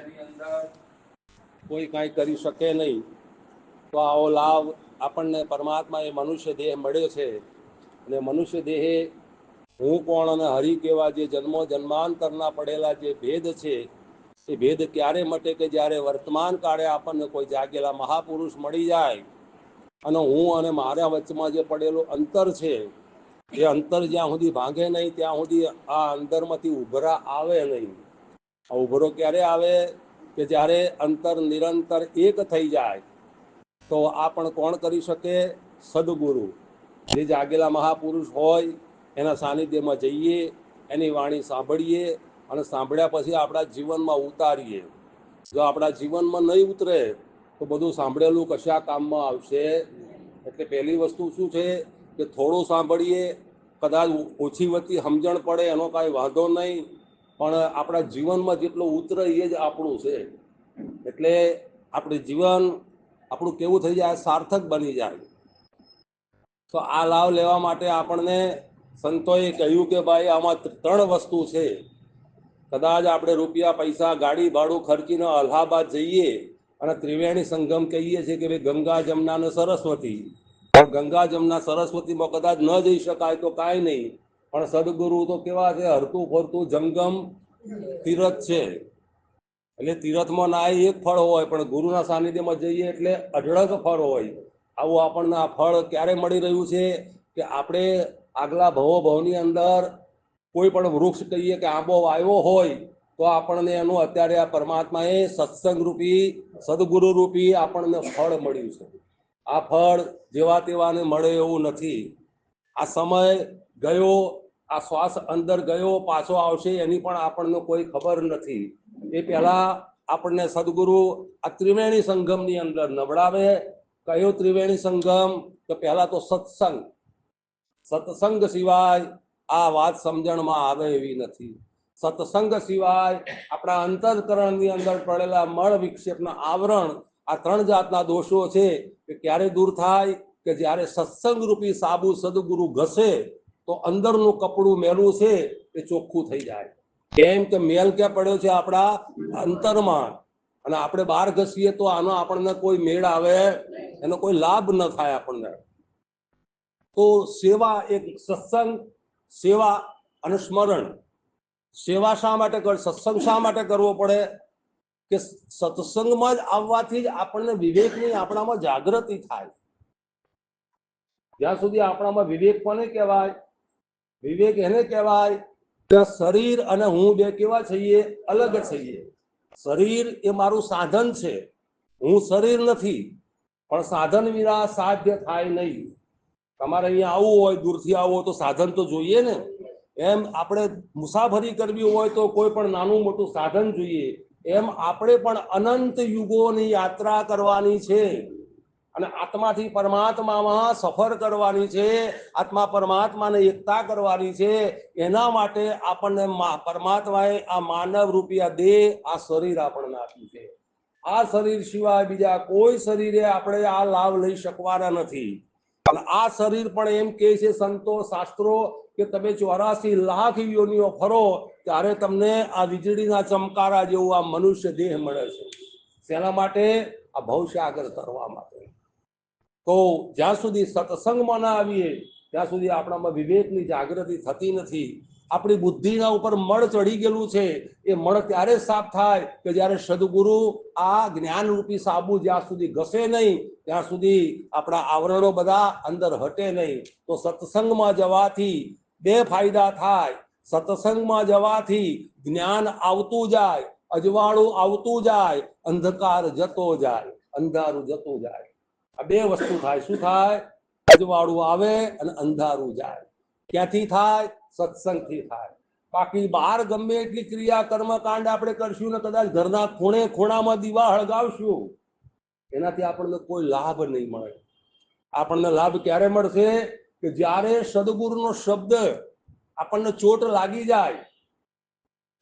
એની અંદર કોઈ કાંઈ કરી શકે નહીં. તો આવો લાભ આપણને પરમાત્મા એ મનુષ્ય દેહ મળ્યો છે. અને મનુષ્ય દેહે હું કોણ અને હરિ કેવા જે જન્મો જન્માંતરના પડેલા જે ભેદ છે, એ ભેદ ક્યારે મટે કે જ્યારે વર્તમાન કાળે આપણને કોઈ જાગેલા મહાપુરુષ મળી જાય અને હું અને મારા વચ્ચેમાં જે પડેલું અંતર છે, એ અંતર જ્યાં સુધી ભાંગે નહીં, ત્યાં સુધી આ અંદરમાંથી ઉભરા આવે નહીં. ઉભરો ક્યારે આવે કે જ્યારે અંતર નિરંતર એક થઈ જાય, તો આ પણ કોણ કરી શકે? સદગુરુ. જે જાગેલા મહાપુરુષ હોય, એના સાનિધ્યમાં જઈએ, એની વાણી સાંભળીએ અને સાંભળ્યા પછી આપણા જીવનમાં ઉતારીએ. જો આપણા જીવનમાં નહીં ઉતરે, તો બધું સાંભળેલું કશા કામમાં આવશે? એટલે પહેલી વસ્તુ શું છે કે થોડું સાંભળીએ, કદાચ ઓછી વતી સમજણ પડે, એનો કાંઈ વાંધો નહીં. પણ આપણા જીવનમાં જેટલું ઉતરે એ જ આપણું છે. એટલે આપણે જીવન, આપણું કેવું થઈ જાય, સાર્થક બની જાય. તો આ લાભ લેવા માટે આપણને સંતોએ કહ્યું કે ભાઈ, આમાં ત્રણ વસ્તુ છે. કદાચ આપણે રૂપિયા, પૈસા, ગાડી, ભાડું ખર્ચીને અલ્હાબાદ જઈએ અને ત્રિવેણી સંગમ કહીએ છીએ કે ભાઈ, ગંગા જમના અને સરસ્વતી. ગંગા જમના સરસ્વતીમાં કદાચ ન જઈ શકાય તો કાંઈ નહીં. પણ સદગુરુ તો કેવા છે, હરતું ફરતું જંગમ તીરથ છે. એટલે તીરથમાં ના એક ફળ હોય, પણ ગુરુના સાનિધ્યમાં જઈએ એટલે અઢળક ફળ હોય. આવું આપણને આ ફળ ક્યારે મળી રહ્યું છે કે આપણે આગલા ભવો ભવની અંદર કોઈ પણ વૃક્ષ કહીએ કે આંબો વાવ્યો હોય, તો આપણને એનું અત્યારે આ પરમાત્માએ સત્સંગ રૂપી, સદગુરુ રૂપી આપણને ફળ મળ્યું છે. આ ફળ જેવા તેવાને મળે એવું નથી. આ સમય ગયો આ શ્વાસ અંદર ગયો, પાછો આવશે એની પણ આપણને કોઈ ખબર નથી. એ પહેલા આપણને સદગુરુ આ ત્રિવેણી સંગમની અંદર નબળાવે, કયો ત્રિવેણી સંગમ? તો પહેલા તો સત્સંગ. સત્સંગ સિવાય આ વાત સમજણમાં આવે એવી નથી. સત્સંગ સિવાય આપણા અંતરકરણની અંદર પડેલા મળ વિક્ષેપના આવરણ, આ ત્રણ જાતના દોષો છે કે ક્યારે દૂર થાય, કે જ્યારે સત્સંગ રૂપી સાબુ સદગુરુ ઘસે તો અંદરનું કપડું મેલું છે એ ચોખ્ખું થઈ જાય. કેમ કે મેલ ક્યાં પડ્યો છે આપણા અંતરમાં અને આપણે બહાર ઘસીએ તો આનો આપણને કોઈ મેળ આવે, એનો કોઈ લાભ ન થાય આપણને. તો સેવા એક સત્સંગ, સેવા અને સ્મરણ. સેવા શા માટે કર, સત્સંગ શા માટે કરવો પડે? કે સત્સંગમાં જ આવવાથી જ આપણને વિવેકની આપણામાં જાગૃતિ થાય. જ્યાં સુધી આપણામાં વિવેક કોને કહેવાય વિવેક એને કહેવાય કે શરીર અને હું બે કેવા છીએ? અલગ છીએ. શરીર એ મારું સાધન છે. હું શરીર નથી, પણ સાધન વિના સાધ્ય થાય નહીં. તમારે અહીંયા આવવું હોય, દૂરથી હોય તો સાધન તો જોઈએ ને. એમ આપણે મુસાફરી કરવી હોય તો કોઈ પણ નાનું મોટું સાધન જોઈએ. એમ આપણે પણ અનંત યુગોની યાત્રા કરવાની છે. અને આત્માથી પરમાત્મામાં સફર કરવાની છે, આત્મા પરમાત્માને એકતા કરવાની છે, એના માટે આપણને પરમાત્માએ આ માનવ રૂપિયા દેહ, આ શરીર આપણને આપ્યું છે. આ શરીર સિવાય બીજા કોઈ શરીરે આપણે આ લાભ લઈ શકવાના નથી. અને આ શરીર પણ એમ કહે છે સંતો, શાસ્ત્રો, કે તમે ચોરાસી લાખ યોનીઓ ફરો, ત્યારે તમને આ વીજળીના ચમકારા જેવું આ મનુષ્ય દેહ મળે છે. શેના માટે? આ ભવસાગર તરવા માટે. તો જ્યાં સુધી સત્સંગમાં ના આવીએ, ત્યાં સુધી આપણામાં વિવેકની જાગૃતિ થતી નથી. આપણી બુદ્ધિના ઉપર મળ ચડી ગયેલું છે. એ મળ ત્યારે સાફ થાય કે જ્યારે સદગુરુ આ જ્ઞાનરૂપી સાબુ જ્યાં સુધી ઘસે નહીં, ત્યાં સુધી આપણા આવરણો બધા અંદર હટે નહીં. તો સત્સંગમાં જવાથી બે ફાયદા થાય. સત્સંગમાં જવાથી જ્ઞાન આવતું જાય, અજવાળું આવતું જાય, અંધકાર જતો જાય, અંધારું જતું જાય. આ બે વસ્તુ થાય. શું થાય? અજવાળું આવે અને અંધારું જાય. ક્યાંથી થાય? સત્સંગથી થાય. બાકી બહાર ગમે એટલી ક્રિયા કર્મકાંડ આપણે કરશું ને કદાચ ઘરના ખૂણે ખૂણામાં દીવા હળગાવશું, એનાથી આપણને કોઈ લાભ નહીં મળે. આપણને લાભ ક્યારે મળશે? કે જ્યારે સદગુરુનો શબ્દ આપણને ચોટ લાગી જાય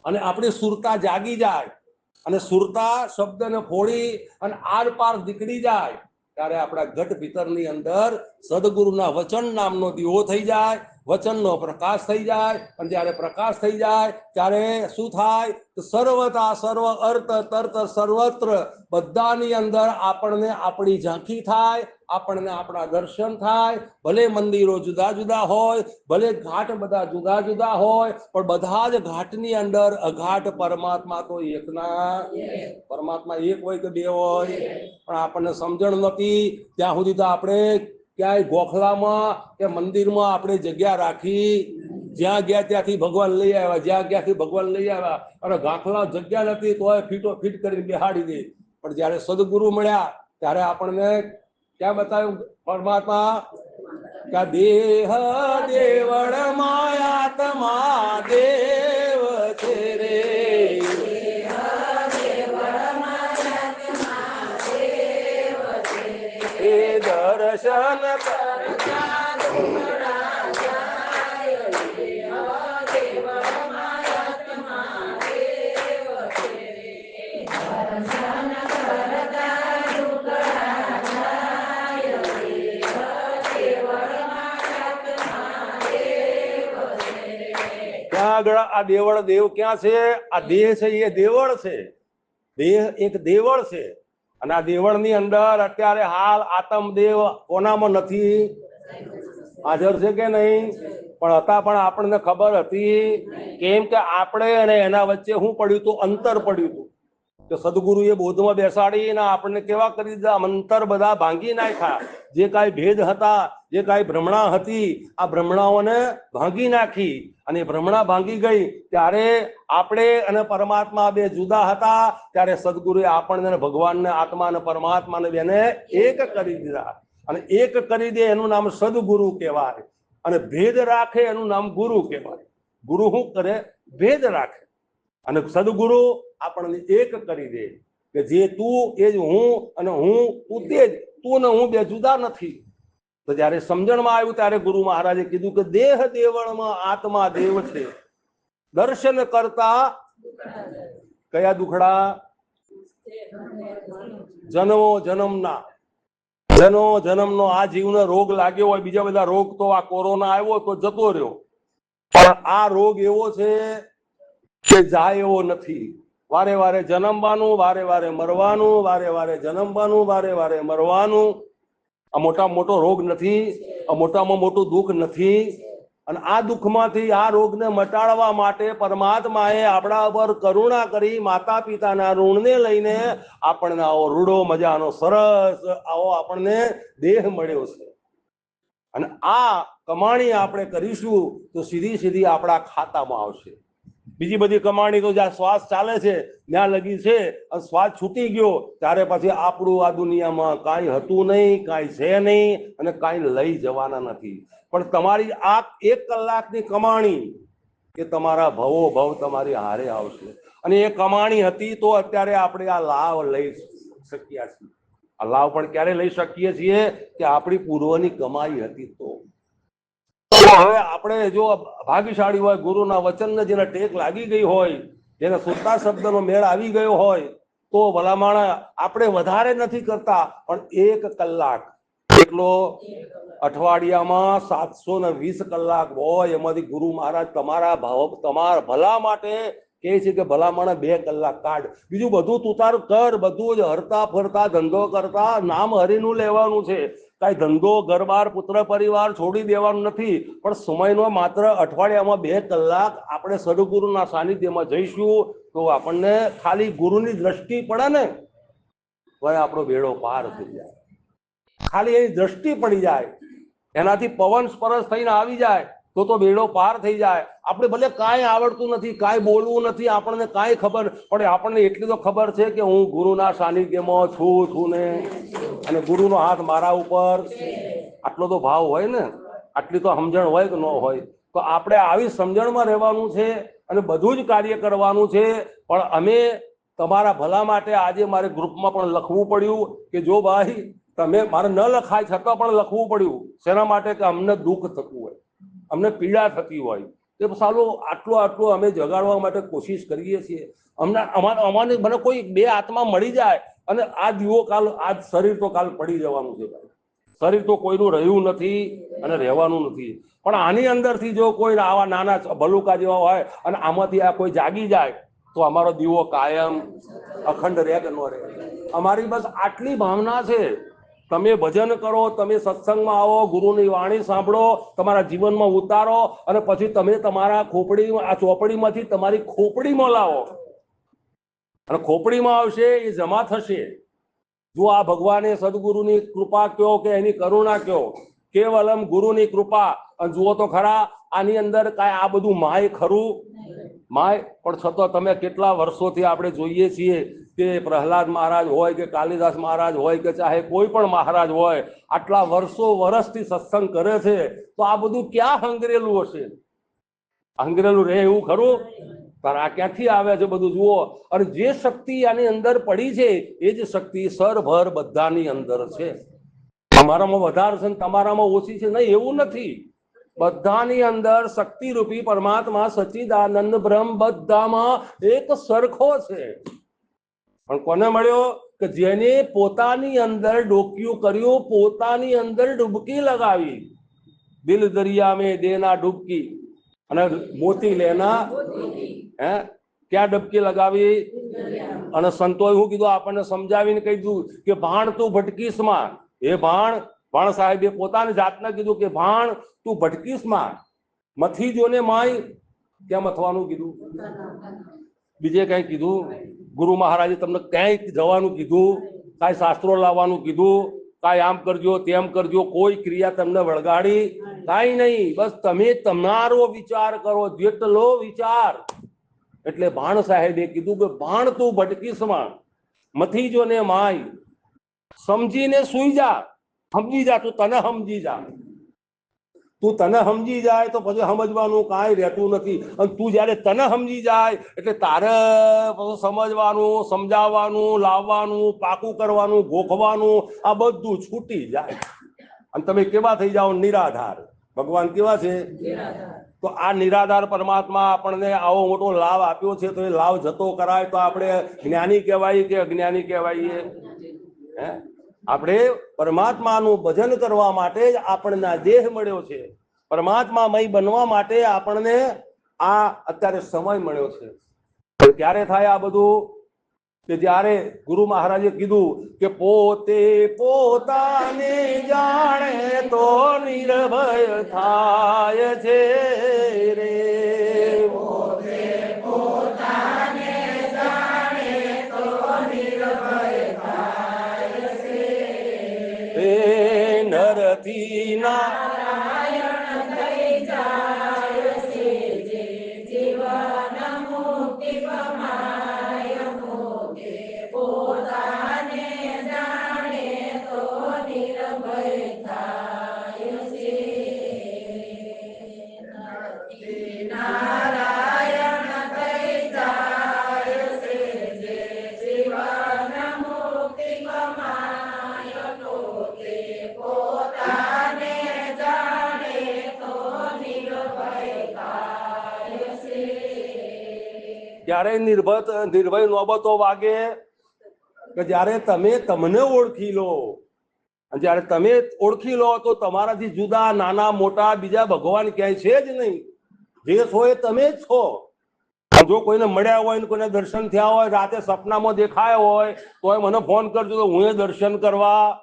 અને આપણી સુરતા જાગી જાય અને સુરતા શબ્દને ફોડી અને આર પાર જાય ત્યારે આપણા ગઢ ભીતરની અંદર સદગુરુના વચન નામનો દીવો થઈ જાય વચનનો પ્રકાશ થઈ જાય અને જ્યારે પ્રકાશ થઈ જાય, ત્યારે શું થાય? સર્વતા સર્વ અર્થ તર્ત સર્વત્ર બધાની અંદર આપણને આપણી ઝાંખી થાય, આપણને આપણા દર્શન થાય. ભલે મંદિરો જુદા જુદા હોય, ભલે ઘાટ બધા જુદા જુદા હોય, પણ બધા જ ઘાટની અંદર અઘાટ પરમાત્મા તો એકના પરમાત્મા એક હોય કે બે હોય? પણ આપણને સમજણ નથી. ત્યાં સુધી તો આપણે ક્યાંય ગોખલામાં કે મંદિરમાં આપણે જગ્યા રાખી, જ્યાં ગયા ત્યાંથી ભગવાન લઈ આવ્યા, જ્યાં ત્યાંથી ભગવાન લઈ આવ્યા, અને ગાંખલા જગ્યા નથી તો ફીટો ફીટ કરીને બેહાડી દે. પણ જ્યારે સદગુરુ મળ્યા, ત્યારે આપણને ક્યાં બતાવ્યું? પરમાત્મા દેહ દેવળ માયાત્મા તમા છે આ દેવળ દેવ ક્યાં છે? આ દેહ છે, એ દેવળ છે. દેહ એક દેવળ છે. અને આ દેવળની અંદર અત્યારે હાલ આત્મદેવ કોનામાં નથી. હાજર છે કે નહીં? પણ હતા પણ આપણને ખબર હતી. કેમ કે આપણે અને એના વચ્ચે શું પડ્યું હતું અંતર પડ્યું હતું કે સદગુરુએ બોધમાં બેસાડીને આપણને કેવા કરી દીધા? અંતર બધા ભાંગી નાખ્યા. જે કાંઈ ભેદ હતા, જે કાંઈ ભ્રમણા હતી, આ ભ્રમણાઓને ભાંગી નાખી. અને ભ્રમણા ભાંગી ગઈ ત્યારે આપણે અને પરમાત્મા બે જુદા હતા. ત્યારે સદગુરુએ આપણને ભગવાનને, આત્મા અને પરમાત્માને બેને એક કરી દીધા. અને એક કરી દે એનું નામ સદગુરુ કહેવાય. અને ભેદ રાખે એનું નામ ગુરુ કહેવાય. ગુરુ શું કરે? ભેદ રાખે. અને સદગુરુ આપણને એક કરી દે કે જે તું એ જ હું અને હું તું તે જ. તું ને હું બે જુદા નથી. તો જ્યારે સમજણમાં આવ્યું ત્યારે ગુરુ મહારાજે કીધું કે દેહ દેવળમાં આત્મા દેવ છે. દર્શન કરતા કયા દુખડા? જન્મો જન્મના. જન્મો જન્મનો આ જીવનો રોગ લાગ્યો હોય, બીજા બધા રોગ તો આ કોરોના આવ્યો તો જતો રહ્યો. પણ આ રોગ એવો છે કે જાય એવો નથી. વારે વારે જન્મવાનું, વારે વારે મરવાનું, વારે વારે જન્મવાનું, વારે વારે મરવાનું. આ મોટામાં મોટો રોગ નથી, આ મોટામાં મોટું દુઃખ નથી. અને આ દુઃખમાંથી આ રોગને મટાડવા માટે પરમાત્માએ આપણા ઉપર કરુણા કરી માતા પિતાના ઋણને લઈને આપણને આવો રૂડો મજાનો સરસ આવો આપણને દેહ મળ્યો છે. અને આ કમાણી આપણે કરીશું તો સીધી સીધી આપણા ખાતામાં આવશે. બીજી બધી કમાણી તો જ્યાં શ્વાસ ચાલે છે, ત્યાં લગી છે, અને શ્વાસ છૂટી ગયો, ત્યારે પછી આપણું આ દુનિયામાં કાંઈ હતું નહીં, કાંઈ છે નહીં, અને કાંઈ લઈ જવાના નથી. પણ તમારી આ એક કલાકની કમાણી કે તમારા ભવો ભવ તમારી હારે આવશે. અને એ કમાણી હતી તો અત્યારે આપણે આ લાભ લઈ શક્યા છીએ. આ લાભ પણ ક્યારે લઈ શકીએ છીએ કે આપણી પૂર્વની કમાઈ હતી તો? હવે આપણે જો ભાગ્યશાળી હોય, ગુરુના વચનને જેને ટેક લાગી ગઈ હોય, જેને સુરતા શબ્દનો મેળ આવી ગયો હોય, તો ભલામણ આપણે વધારે નથી કરતા, પણ એક કલાક. એટલો અઠવાડિયામાં સાતસો ને વીસ કલાક હોય એમાંથી ગુરુ મહારાજ તમારા ભાવ તમારા ભલા માટે કે છે કે ભલામણ બે કલાક કાઢ. બીજું બધું તું તારું કર બધું જ હરતા ફરતા ધંધો કરતા, નામ હરીનું લેવાનું છે. કાંઈ ધંધો, ઘરબાર, પુત્ર, પરિવાર છોડી દેવાનું નથી. પણ સમયનો માત્ર અઠવાડિયામાં બે કલાક આપણે સદગુરુના સાનિધ્યમાં જઈશું તો આપણને ખાલી ગુરુની દ્રષ્ટિ પડે ને તો આપણો બેડો પાર થઈ જાય. ખાલી એની દ્રષ્ટિ પડી જાય. એનાથી પવન સ્પર્શ થઈને આવી જાય. તો તો બેડો પાર થઈ જાય. આપણે ભલે કાંઈ આવડતું નથી, કાંઈ બોલવું નથી, આપણને કાંઈ ખબર, પણ આપણને એટલી તો ખબર છે કે હું ગુરુના સાનિધ્યમાં છું છું ને. અને ગુરુનો હાથ મારા ઉપર. આટલો તો ભાવ હોય ને. આટલી તો સમજણ હોય કે ન હોય. તો આપણે આવી સમજણમાં રહેવાનું છે અને બધું જ કાર્ય કરવાનું છે. પણ અમે તમારા ભલા માટે આજે મારે ગ્રુપમાં પણ લખવું પડ્યું કે જો ભાઈ, તમે મારે ન લખાય છતાં પણ લખવું પડ્યું. શેના માટે? કે અમને દુઃખ થતું હોય. અમને પીડા થતી હોય. કે સાલો આટલો આટલું અમે જગાડવા માટે કોશિશ કરીએ છીએ. અમને અમારે અમારે મને કોઈ બે આત્મા મળી જાય અને આ દીવો કાલ, આ શરીર તો કાલ પડી જવાનું છે ભાઈ. શરીર તો કોઈનું રહ્યું નથી અને રહેવાનું નથી. પણ આની અંદરથી જો કોઈ આવા નાના ભલુકા જેવા હોય અને આમાંથી આ કોઈ જાગી જાય, તો અમારો દીવો કાયમ અખંડ રહે કે ન રહે. અમારી બસ આટલી ભાવના છે તમે ભજન કરો, તમે સત્સંગમાં આવો, ગુરુની વાણી સાંભળો, તમારા જીવનમાં ઉતારો અને પછી તમે તમારા ખોપડી, આ ચોપડીમાંથી તમારી ખોપડીમાં લાવો. અને ખોપડીમાં આવશે એ જમા થશે. જો આ ભગવાને સદગુરુની કૃપા કયો કે એની કરુણા કયો? કેવલમ ગુરુની કૃપા. અને જુઓ તો ખરા, આની અંદર કાંઈ આ બધું માય ખરું? માય, પણ છતાં તમે કેટલા વર્ષોથી આપણે જોઈએ છીએ કે પ્રહલાદ મહારાજ હોય કે કાલિદાસ મહારાજ હોય કે ચાહે કોઈ પણ મહારાજ હોય, આટલા વર્ષો વર્ષથી સત્સંગ કરે છે, તો આ બધું ક્યાં હંગરેલું હશે? હંગરેલું રહે એવું ખરું? પણ આ ક્યાંથી આવે છે બધું જુઓ, અને જે શક્તિ આની અંદર પડી છે, એ જ શક્તિ સરભર બધાની અંદર છે. તમારામાં વધારે છે તમારામાં ઓછી છે, નહીં, એવું નથી. બધાની અંદર શક્તિરૂપી પરમાત્મા સચિદાનંદ બ્રહ્મ બધામાં એક સરખો છે. પણ કોને મળ્યો કે જેને પોતાની અંદર ડોક્યું કર્યું, પોતાની અંદર ડૂબકી લગાવી? દિલ દરિયા મેં દેના ડૂબકી અને મોતી લેના, હે? ક્યાં ડબકી લગાવી? અને સંતોએ હું કીધું, આપણને સમજાવીને કહી દીધું કે ભાણ તું ભટકીશમાં એ ભાણ ભાણ સાહેબે પોતાની જાતને કીધું કે, ભાણ, તું ભટકીશમાં મથી જોને માય. ક્યાં મથવાનું કીધું? બીજે કઈ કીધું? ગુરુ મહારાજે તમને ક્યાંય જવાનું કીધું? કાંઈ શાસ્ત્રો લાવવાનું કીધું? કાંઈ આમ કરજો, તેમ કરજો, કોઈ ક્રિયા તમને વળગાડી કાંઈ નહીં. બસ તમે તમારો વિચાર કરો, જેટલો વિચાર. એટલે ભાણ સાહેબે કીધું કે, ભાણ, તું ભટકીશમાં મથી જોને માય. સમજીને સુઈ જા. સમજી જા, તું તને સમજી જા. તું તને સમજી જાય તો પછી સમજવાનું કાંઈ રહેતું નથી. અને તું જ્યારે તને સમજી જાય, એટલે તારે પછી સમજવાનું, સમજાવવાનું, લાવવાનું, પાકું કરવાનું, ગોખવાનું, આ બધું છૂટી જાય. અને તમે કેવા થઈ જાઓ? નિરાધાર. ભગવાન કેવા છે? તો આ નિરાધાર પરમાત્મા આપણને આવો મોટો લાભ આપ્યો છે, તો એ લાભ જતો કરાય તો આપણે જ્ઞાની કહેવાય કે અજ્ઞાની કહેવાય હે? આપણે પરમાત્માનું ભજન કરવા માટે જ આપણને દેહ મળ્યો છે. પરમાત્મામય બનવા માટે આપણને આ અત્યારે સમય મળ્યો છે. ક્યારે થાય આ બધું? કે જ્યારે ગુરુ મહારાજે કીધું કે પોતે પોતાને જાણે તો નિર્ભય થાય છે રે. not ત્યારે નિર્ભય નિર્ભય નોબતો વાગે, કે જ્યારે તમે તમને ઓળખી લો. જ્યારે તમે ઓળખી લો, તો તમારાથી જુદા, નાના, મોટા, બીજા ભગવાન ક્યાંય છે જ નહીં. જે છો એ તમે જ છો. જો કોઈને મળ્યા હોય ને કોઈને દર્શન થયા હોય, રાતે સપનામાં દેખાયા હોય તો મને ફોન કરજો તો હું એ દર્શન કરવા.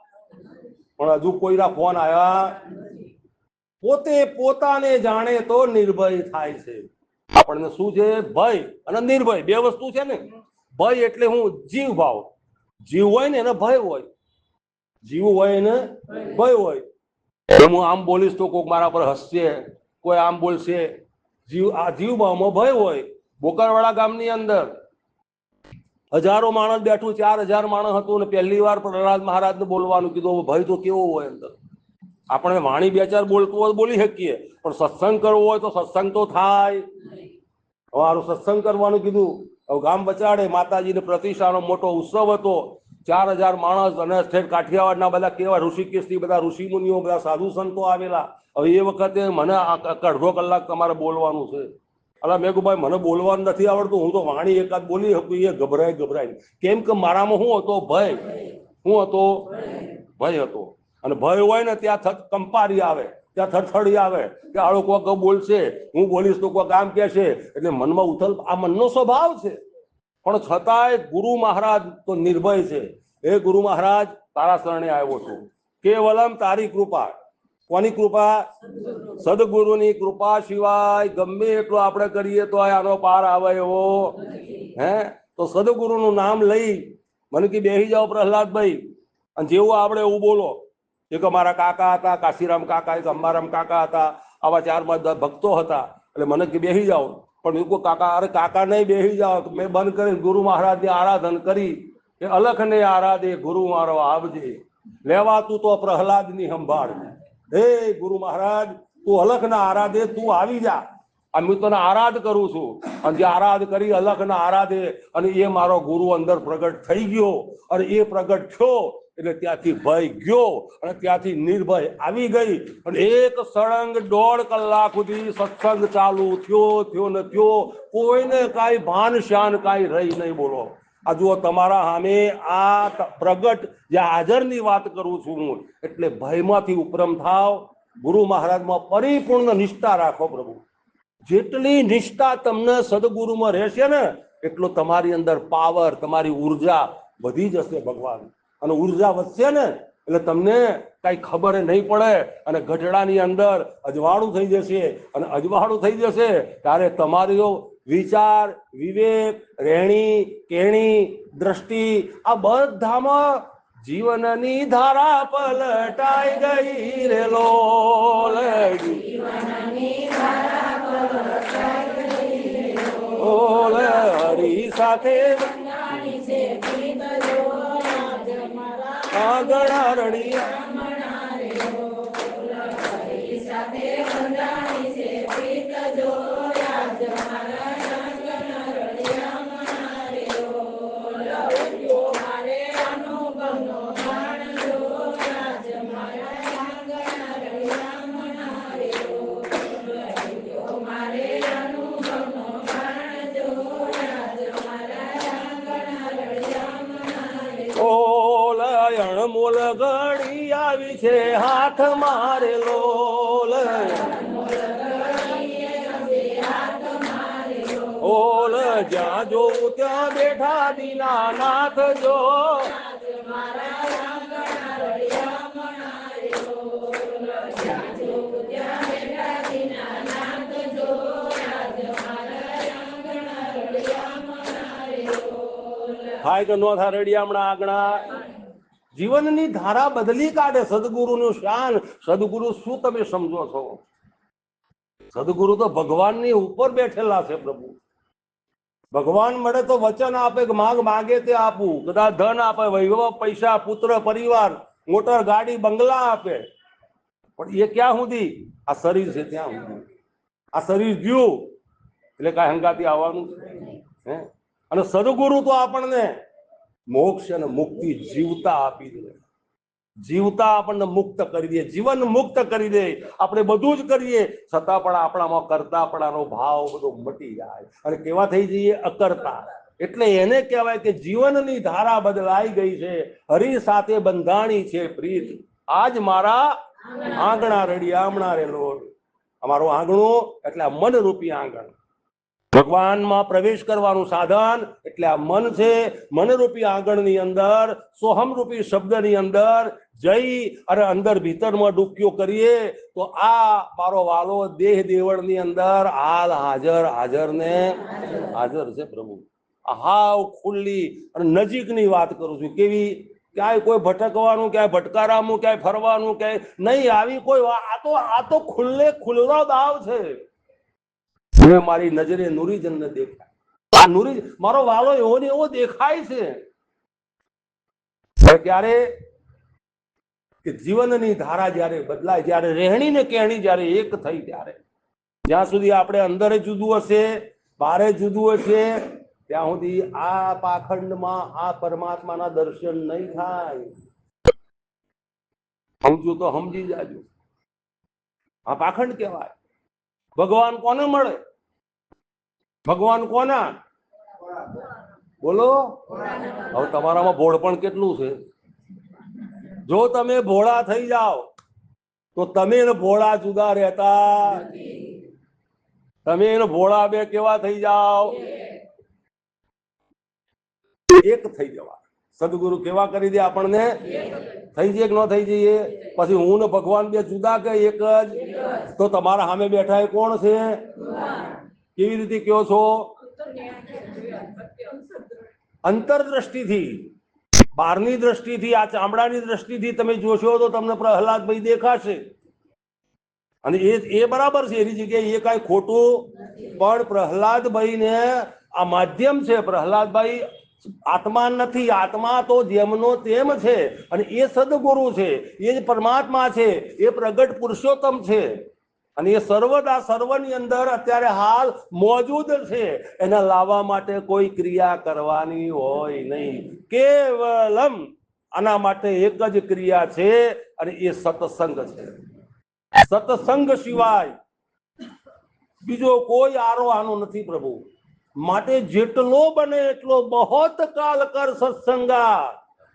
પણ હજુ કોઈના ફોન આવ્યા પોતે પોતાને જાણે તો નિર્ભય થાય છે. આપણને શું છે? ભય અને નિર્ભય. બે વસ્તુ છે ને. ભય એટલે હું જીવ ભાવ. જીવ હોય ને એને ભય હોય. જીવ હોય એને ભય હોય. હું આમ બોલીશ તો કોઈક મારા પર હસશે, કોઈ આમ બોલશે. જીવ, આ જીવ ભાવમાં ભય હોય. બોકરવાડા ગામની અંદર હજારો માણસ બેઠું, ચાર હજાર માણસ હતું ને પહેલી વાર પ્રહલાદ મહારાજને બોલવાનું કીધું ભય તો કેવો હોય અંદર? આપણે વાણી બે ચાર બોલતું હોય બોલી શકીએ. પણ સત્સંગ કરવો હોય તો સત્સંગ તો થાય. અમારું સત્સંગ કરવાનું કીધું. હવે ગામ બચાડે. માતાજીને પ્રતિષ્ઠાનો મોટો ઉત્સવ હતો. ચાર હજાર માણસ અને ઠેઠ કાઠિયાવાડના બધા કેવા ઋષિકેશથી બધા ઋષિમુનિઓ, બધા સાધુ સંતો આવેલા. હવે એ વખતે મને અડધો કલાક તમારે બોલવાનું છે. અલા મેં કહું ભાઈ મને બોલવાનું નથી આવડતું. હું તો વાણી એકાદ બોલી શકું. એ ગભરાય ગભરાય. કેમ કે મારામાં શું હતો? ભય. શું હતો? ભય હતો. અને ભય હોય ને ત્યાં થત કંપારી આવે, ત્યાં થરથડી આવે કે આળો કોક બોલશે, હું બોલીશ તો કોક આમ કહેશે. એટલે મનમાં ઉથલ, આ મનનો સ્વભાવ છે. પણ છતાંય ગુરુ મહારાજ તો નિર્ભય છે. હે ગુરુ મહારાજ, તારા શરણે આવ્યો છું. કેવલમ તારી કૃપા. કોની કૃપા? સદગુરુની કૃપા સિવાય ગમે એટલું આપણે કરીએ તો આનો પાર આવે એવો. હે? તો સદગુરુનું નામ લઈ મને કે બેસી જાઓ પ્રહલાદભાઈ. અને જેવું આપણે એવું બોલો એક અમારા કાકા હતા, કાશીરામ કાકા, એક અંબારામ કાકા હતા. આવા ચાર પાંચ ભક્તો હતા. એટલે મને કે બેસી જાઓ. પણ કહ્યું કાકા, અરે કાકા નહીં બેસી જાઓ. મેં બંધ કરી ગુરુ મહારાજની આરાધન કરી. કે અલખ ને આરાધે, ગુરુ મારો આવજે. લેવાતું તો પ્રહલાદની સંભાળ હે ગુરુ મહારાજ, તું અલખ ના આરાધે, તું આવી જા. આ હું તને આરાધ કરું છું. અને જે આરાધ કરી અલખ ના આરાધે, અને એ મારો ગુરુ અંદર પ્રગટ થઈ ગયો. અને એ પ્રગટ થયો. એટલે ત્યાંથી ભય ગયો અને ત્યાંથી નિર્ભય આવી ગઈ. અને એક સળંગ દોઢ કલાક સુધી સત્સંગ ચાલુ થયો થયો ન થયો. કોઈને કાંઈ ભાન શાન કાંઈ રહી નહીં બોલો. આ જુઓ, તમારા સામે આ પ્રગટ જે હાજરની વાત કરું છું હું, એટલે ભયમાંથી ઉપરમ થાવ. ગુરુ મહારાજમાં પરિપૂર્ણ નિષ્ઠા રાખો પ્રભુ. જેટલી નિષ્ઠા તમને સદગુરુમાં રહેશે ને, એટલો તમારી અંદર પાવર તમારી ઊર્જા વધી જશે ભગવાન. અને ઊર્જા વધશે ને, એટલે તમને કઈ ખબર નહીં પડે અને ગઢડાની અંદર અજવાળું થઈ જશે અને અજવાળું થઈ જશે ત્યારે તમારો વિચાર, વિવેક રહેણી કેણી, દ્રષ્ટિ આ બધામાં જીવનની ધારા પલટાઈ ગઈ રે ઓલે હરી સાથે આગળ રડી થાય કે નો થાય હમણાં આગળ જીવનની ધારા બદલી કાઢે સદગુરુનું શાન. સદગુરુ શું તમે સમજો છો? સદગુરુ તો ભગવાનની ઉપર બેઠેલા છે પ્રભુ. ભગવાન મળે તો વચન આપે કે માગ માગે તે આપું. કદાચ ધન આપે, વૈભવ પૈસા, પુત્ર, પરિવાર, મોટર, ગાડી, બંગલા આપે. પણ એ ક્યાં સુધી? આ શરીર છે ત્યાં સુધી. આ શરીર ગયું. એટલે કાંઈ હંગાતી આવવાનું છે અને સદગુરુ તો આપણને મોક્ષ અને મુક્તિ જીવતા આપી દે. જીવતા આપણને મુક્ત કરી દે. જીવન મુક્ત કરી દે. આપણે બધું જ કરીએ. છતાં પણ આપણામાં કરતા કરતાપણાનો ભાવ બધો મટી જાય. અને કેવા થઈ જઈએ? અકર્તા. એટલે એને કહેવાય કે જીવનની ધારા બદલાઈ ગઈ છે. હરિ સાથે બંધાણી છે પ્રીત. આજ મારા આંગણા રડી આમણા રેલો અમારું આંગણું એટલે મનરૂપી આંગણ. ભગવાનમાં પ્રવેશ કરવાનું સાધન, એટલે આ મન છે, મનરૂપી આંગણની અંદર, સોહમરૂપી શબ્દની અંદર, જઈ અને અંદર ભીતરમાં ડૂક્યો કરીએ, તો આ મારો વાલો દેહ દેવળની અંદર હાલ હાજર હાજર ને હાજર છે પ્રભુ. હાવ ખુલ્લી અને નજીકની વાત કરું છું. કેવી? ક્યાંય કોઈ ભટકવાનું, ક્યાંય ભટકારામું, ક્યાંય ફરવાનું, ક્યાંય નહીં, આવી કોઈ આ તો આ તો ખુલ્લે ખુલ્લો દાવ છે. મેં મારી નજરે નુરીજનને દેખાય. આ નુરી મારો વાલો એવો ને એવો દેખાય છે. ત્યારે કે જીવનની ધારા જ્યારે બદલાય, જ્યારે રહેણી ને કહેણી જ્યારે એક થઈ ત્યારે, જ્યાં સુધી આપણે અંદર જુદું હશે બારે જુદું હશે, ત્યાં સુધી આ પાખંડમાં, આ પરમાત્માના દર્શન નહીં થાય. સમજુ તો સમજી જાજો. આ પાખંડ કહેવાય. ભગવાન કોને મળે? ભગવાન કોના? બોલો. હવે તમારામાં ભોળ પણ કેટલું છે? જો તમે ભોળા થઈ જાઓ, તો તમે ભોળા જુદા રહેતા. તમે એને ભોળા બે કેવા થઈ જાઓ? એક થઈ જવા સદગુરુ કેવા કરી દે આપણને? થઈ જઈએ કે ન થઈ જઈએ? પછી હું ને ભગવાન બે જુદા કે એક જ? તો તમારા સામે બેઠા એ કોણ છે? કેવી રીતે કયો છો? અંતરદ્રષ્ટિથી. બહારની દ્રષ્ટિથી, આ ચામડાની દ્રષ્ટિથી તમે જોશો તો તમને પ્રહલાદભાઈ દેખાશે. અને એ એ બરાબર છે, એની જગ્યાએ એ કાંઈ ખોટું પણ પ્રહલાદભાઈને આ માધ્યમ છે. પ્રહલાદભાઈ આત્મા નથી, આત્મા તો જેમનો તેમ છે. અને એ સદગુરુ છે, એ જ પરમાત્મા છે, એ પ્રગટ પુરુષોત્તમ છે. અને એ સર્વદા સર્વની અંદર અત્યારે હાલ મોજૂદ છે. એને લાવવા માટે કોઈ ક્રિયા કરવાની હોય નહીં. કેવલમ આના માટે એક જ ક્રિયા છે અને એ સત્સંગ છે. સત્સંગ સિવાય બીજો કોઈ આરો આનો નથી પ્રભુ. માટે જેટલો બને એટલો બહોત કાલ કર સત્સંગા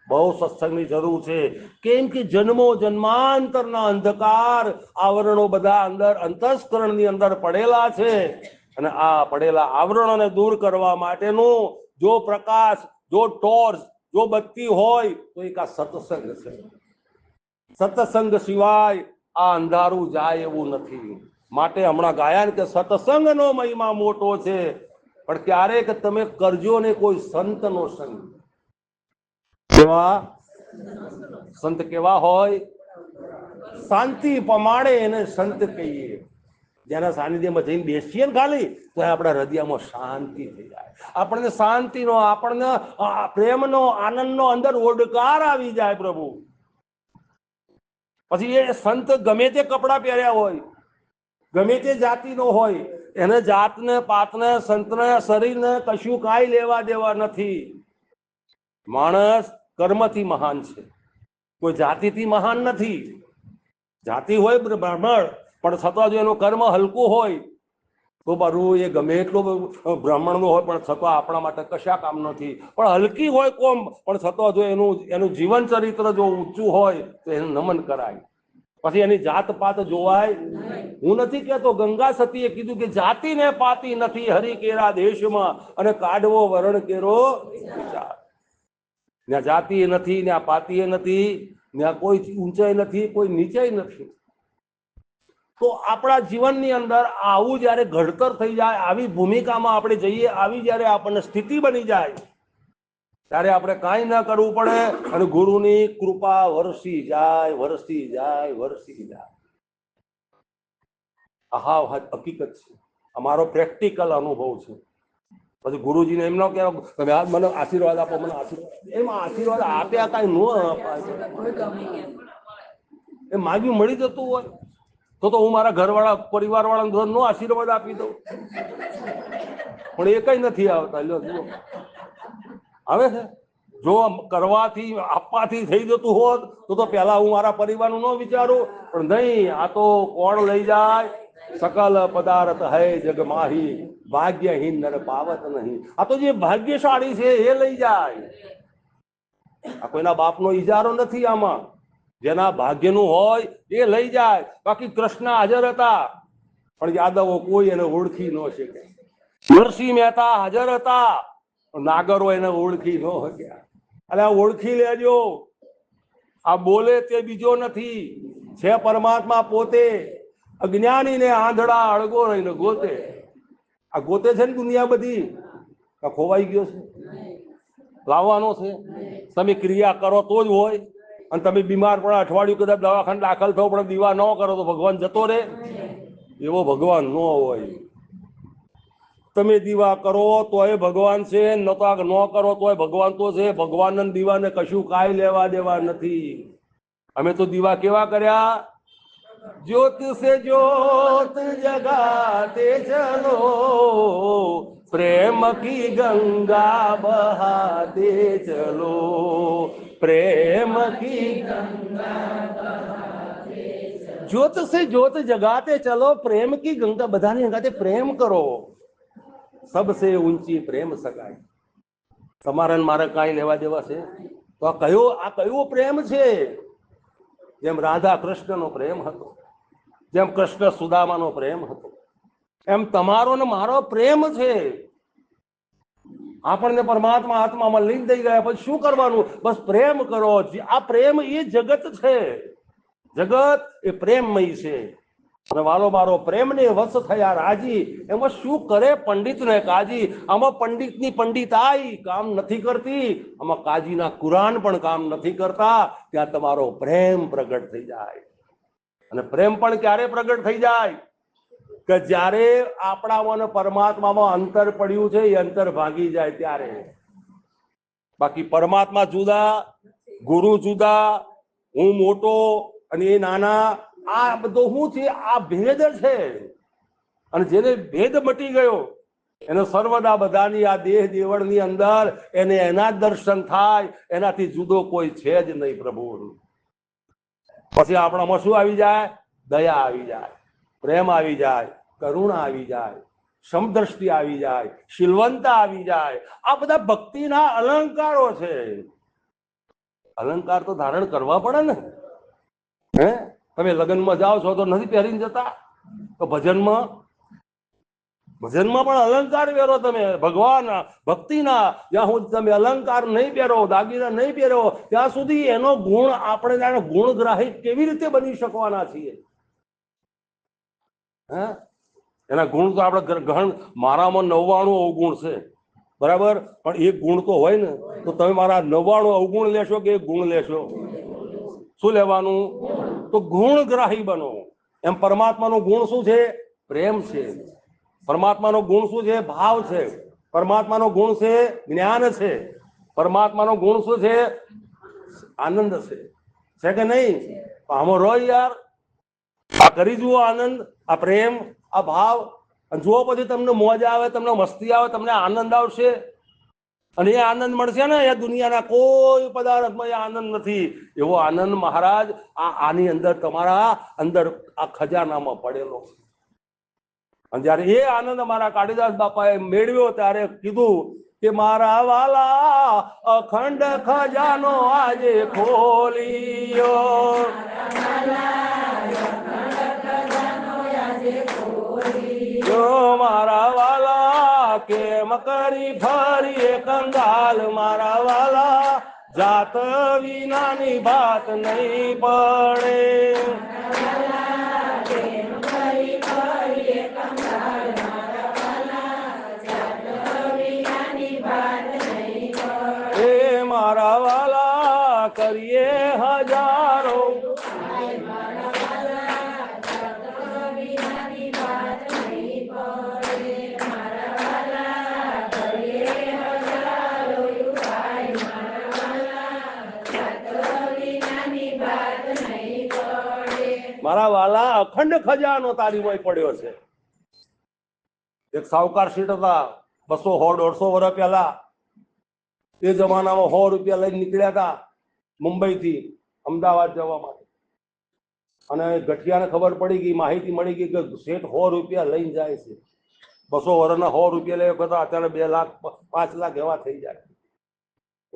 બહુ સત્સંગની જરૂર છે. કેમ કે જન્મો જન્માંતરના અંધકાર આવરણો બધા અંદર અંતસ્કરણની અંદર પડેલા છે. અને આ પડેલા આવરણોને દૂર કરવા માટેનું જો પ્રકાશ, જો ટોર્ચ, જો બત્તી હોય, તો એક આ સત્સંગ છે. સત્સંગ સિવાય આ અંધારું જાય એવું નથી. માટે હમણાં ગાયન કે સત્સંગનો મહિમા મોટો છે. પણ ક્યારેક તમે કરજો ને કોઈ સંતનો સંગ. કેવા સંત કેવા હોય? શાંતિ પમાડે એને સંત કહીએ. જેના સાનિધ્યમાં જઈને બેસીએ ને ખાલી, તો આપણા હૃદયમાં શાંતિ થઈ જાય. આપણને શાંતિનો, આપણને પ્રેમનો, આનંદનો અંદર ઓડકાર આવી જાય પ્રભુ. પછી એ સંત ગમે તે કપડાં પહેર્યા હોય, ગમે તે જાતિનો હોય, એને જાતને, પાતને, સંતને, શરીરને કશું કાંઈ લેવા દેવા નથી. માણસ કર્મથી મહાન છે. કોઈ જાતિથી મહાન નથી. જાતિ હોય બ્રાહ્મણ, પણ છતાં જો એનું કર્મ હલકું હોય, તો બારું એ ગમે એટલો બ્રાહ્મણનો હોય, પણ છતાં આપણા માટે કશા કામ નથી. પણ હલકી હોય કોમ, પણ છતાં જો એનું એનું જીવન ચરિત્ર જો ઊંચું હોય, તો એને નમન કરાય. પછી એની જાત પાત જોવાય? હું નથી કહેતો. ગંગા સતીએ કીધું કે જાતિને પાતી નથી. હરિકેરા દેશમાં અને કાઢવો વરણ કેરો વિચાર ત્યાં જાતિ નથી ત્યાં પાતી નથી ત્યાં કોઈ ઊંચાઈ નથી, કોઈ નીચાઈ નથી. તો આપણા જીવનની અંદર આવું જ્યારે ઘડતર થઈ જાય, આવી ભૂમિકામાં આપણે જઈએ, આવી જ્યારે આપણને સ્થિતિ બની જાય, ત્યારે આપણે કાંઈ ન કરવું પડે અને ગુરુની કૃપા વરસી જાય વરસી જાય વરસી જાય. આહા હકીકત છે. અમારો પ્રેક્ટિકલ અનુભવ છે. પછી ગુરુજીને એમ ન આ મને આશીર્વાદ આપો, મને આશીર્વાદ. એમ આશીર્વાદ આપ્યા કાંઈ ન અપાય. એ માગ્યું મળી જતું હોય. તો તો હું મારા ઘરવાળા પરિવાર વાળા નો આશીર્વાદ આપી દઉં. પણ એ કઈ નથી આવતા. લ્યો, જુઓ. આવે છે? જો કરવાથી, આપવાથી થઈ જતું હોત, તો તો પહેલા હું મારા પરિવારનું ન વિચારું. પણ નહીં, આ તો કોણ લઈ જાય? સકલ પદાર્થ હૈ જગ માહી ભાગ્યહીન નર પાવત નહીં આ તો જે ભાગ્યશાળી છે એ લઈ જાય આ કોઈના બાપનો ઈજારો નથી આમાં જેના ભાગ્યનું હોય એ લઈ જાય। બાકી કૃષ્ણ હાજર હતા। પણ યાદવો કોઈ એને ઓળખી ન શકે। નરસિંહ મહેતા હાજર હતા। નાગરો એને ઓળખી ન શક્યા। અને આ ઓળખી લેજો। આ બોલે તે બીજો નથી। છે પરમાત્મા પોતે અજ્ઞાનીને આંધળા અળગો રહીને ગોતે. આ ગોતે છે ને દુનિયા બધી? આ ખોવાઈ ગયો છે. લાવવાનો છે. તમે ક્રિયા કરો તો જ હોય. અને તમે બીમાર પણ અઠવાડિયું કદાચ દવાખાને દાખલ થવો પણ દીવા ન કરો તો ભગવાન જતો રહે. એવો ભગવાન ન હોય. તમે દીવા કરો તોય ભગવાન છે, ન તો ન કરો તોય ભગવાન તો છે. ભગવાન દીવાને કશું કાંઈ લેવા દેવા નથી. અમે તો દીવા કેવા કર્યા? ज्योत से ज्योत जगाते चलो प्रेम की गंगा बहाते चलो प्रेम की જ્યોત સે જ્યોત જગાતે ચલો પ્રેમ કી ગંગા બધાની હંગાતે પ્રેમ કરો સબસે ઊંચી પ્રેમ સગાઈ તમારા ને મારે કાંઈ લેવા દેવા છે તો આ કયો આ કયો પ્રેમ છે જેમ રાધા કૃષ્ણનો પ્રેમ હતો, જેમ કૃષ્ણ સુદામાનો પ્રેમ હતો, એમ તમારો ને મારો પ્રેમ છે. આપણને પરમાત્મા આત્મામાં લીન થઈ ગયા પછી શું કરવાનું? બસ પ્રેમ કરો. આ પ્રેમ એ જગત છે. જગત એ પ્રેમમય છે. વાલો, મારો પ્રેમને વશ થયા રાજી. એમાં શું કરે પંડિતને કાજી? આમાં પંડિતની પંડિતાઈ કામ નથી કરતી. આમાં કાજીના કુરાન પણ કામ નથી કરતા. ત્યાં તમારો પ્રેમ પ્રગટ થઈ જાય. અને પ્રેમ પણ ક્યારે પ્રગટ થઈ જાય? કે જ્યારે આપણામાં અને પરમાત્મામાં અંતર પડ્યું છે, એ અંતર ભાગી જાય ત્યારે. બાકી પરમાત્મા જુદા, ગુરુ જુદા, હું મોટો અને એ નાના. આ બધો શું છે, આ ભેદ છે. અને જેને ભેદ મટી ગયો, એને સર્વદા બધાની આ દેહ દેવળની અંદર એને એના દર્શન થાય, એનાથી જુદો કોઈ છે જ નહીં પ્રભુ. પછી આપણામાં શું આવી જાય? દયા આવી જાય, પ્રેમ આવી જાય, કરુણા આવી જાય, સમદ્રષ્ટિ આવી જાય, શીલવંતા આવી જાય. આ બધા ભક્તિના અલંકારો છે. અલંકાર તો ધારણ કરવા પડે ને. હે? તમે લગ્નમાં જાઓ છો તો નથી પહેરીને જતા? તો ભજનમાં? ભજનમાં પણ અલંકાર પહેરો તમે. ભગવાન, ભક્તિના, જ્યાં હું તમે અલંકાર નહીં પહેરો, દાગીના નહીં પહેરો, ત્યાં સુધી એનો ગુણ આપણે ગુણગ્રાહી કેવી રીતે બની શકવાના છીએ? હે? એના ગુણ તો આપણે ગ્રહણ મારામાં નવ્વાણું અવગુણ છે. બરાબર? પણ એક ગુણ તો હોય ને, તો તમે મારા નવ્વાણું અવગુણ લેશો કે એક ગુણ લેશો? શું લેવાનું? તો ગુણગ્રાહી બનો. એમ પરમાત્માનો ગુણ શું છે? પ્રેમ છે. પરમાત્માનો ગુણ શું છે? ભાવ છે. પરમાત્માનો ગુણ છે? જ્ઞાન છે. પરમાત્માનો ગુણ શું છે? આનંદ છે. છે કે નહીં? આમાં રહો યાર. આ કરી જુઓ આનંદ, આ પ્રેમ, આ ભાવ. જુઓ પછી તમને મોજ આવે, તમને મસ્તી આવે, તમને આનંદ આવશે. અને એ આનંદ મળશે ને, એ દુનિયાના કોઈ પદાર્થમાં એ આનંદ નથી એવો આનંદ મહારાજ આની અંદર તમારા અંદર આ ખજાનામાં પડેલો. અને જ્યારે એ આનંદ અમારા કાળીદાસ બાપાએ મેળવ્યો, ત્યારે કીધું કે મારા વાલા, અખંડ ખજાનો આજે ખોલ્યો મારા વાલા કેમ કરી ફરી કંગાલ મારા વાલા. જાત વિનાની વાત નહીં પડે. એ મારા વાલા, કરીએ હજારો મારા વાલા અખંડ ખજાનો તારીમાં પડ્યો છે. એક સાવકાર સીટ હતા, બસો સો, દોઢસો વર્ષ પહેલા. એ જમાનામાં સો રૂપિયા લઈને નીકળ્યા હતા મુંબઈથી, અમદાવાદ જવા માટે. અને ગઠિયાને ખબર પડી ગઈ, માહિતી મળી ગઈ કે શેઠ સો રૂપિયા લઈને જાય છે. બસો વર્ષના સો રૂપિયા લઈ અત્યારે બે લાખ, પાંચ લાખ એવા થઈ જાય.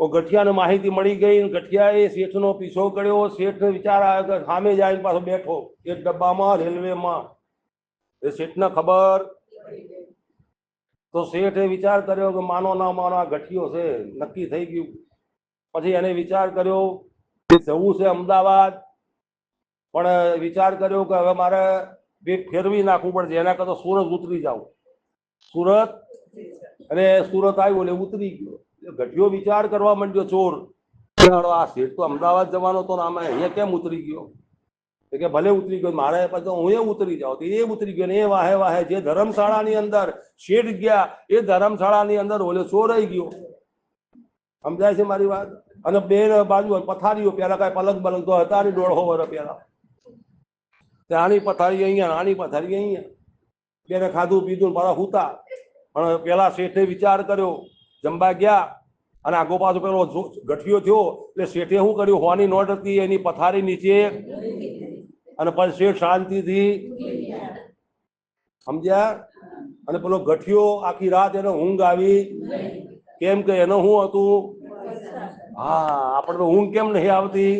ગઠિયાને માહિતી મળી ગઈ ગઠિયાએ શેઠનો પીછો કર્યો. શેઠને વિચાર આવ્યો કે સામે જાય પાછો બેઠો. એ ડબ્બામાં રેલવેમાં. એ શેઠને ખબર? તો શેઠે વિચાર કર્યો કે માનો ના માનો આ ગઠિયો છે નક્કી થઈ ગયું. પછી એને વિચાર કર્યો કે જવું છે અમદાવાદ. પણ વિચાર કર્યો કે હવે મારે બે ફેરવી નાખવું પડશે. એના કરતા સુરત ઉતરી જાવ સુરત? અને સુરત આવ્યું એટલે ઉતરી ગયો. એટલે વિચાર કરવા માંડ્યો ચોર. આ શેઠ તો અમદાવાદ જવાનો તો આમાં અહીંયા કેમ ઉતરી ગયો? કે ભલે ઉતરી ગયો, મારે પાછો હું એ ઉતરી જાઉં. એ ઉતરી ગયો એ વાહે વાહે જે ધર્મશાળાની અંદર શેઠ ગયા, એ ધર્મશાળાની અંદર ઓલે ચોરાઈ ગયો. સમજાય છે મારી વાત? અને બે બાજુ પથારીઓ, પેલા કઈ પલંગ બલંગ તો હતા નહીં દોઢસો વર્ષ પેલા. આની પથારી અહીંયા આની પથારી અહીંયા. બેને ખાધું પીધું મારા હુતા. પણ પેલા શેઠે વિચાર કર્યો, જમવા ગયા અને આગો પાછો પેલો ગઠિયો થયો, એટલે શેઠે શું કર્યું? હોની નોટ હતી, એની પથારી નીચે અને પણ શેઠ શાંતિથી સમજ્યા? અને પેલો ગઠિયો આખી રાત એને ઊંઘ આવી. કેમ કે એનો શું હતું? હા આપણે તો ઊંઘ કેમ નહીં આવતી?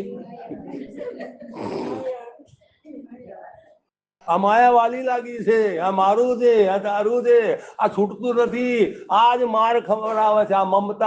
આ માયા વાલી લાગી છે, આ મારું છે, આ તારું છે, આ છૂટતું નથી. આ જ માર આવે છે, આ મમતા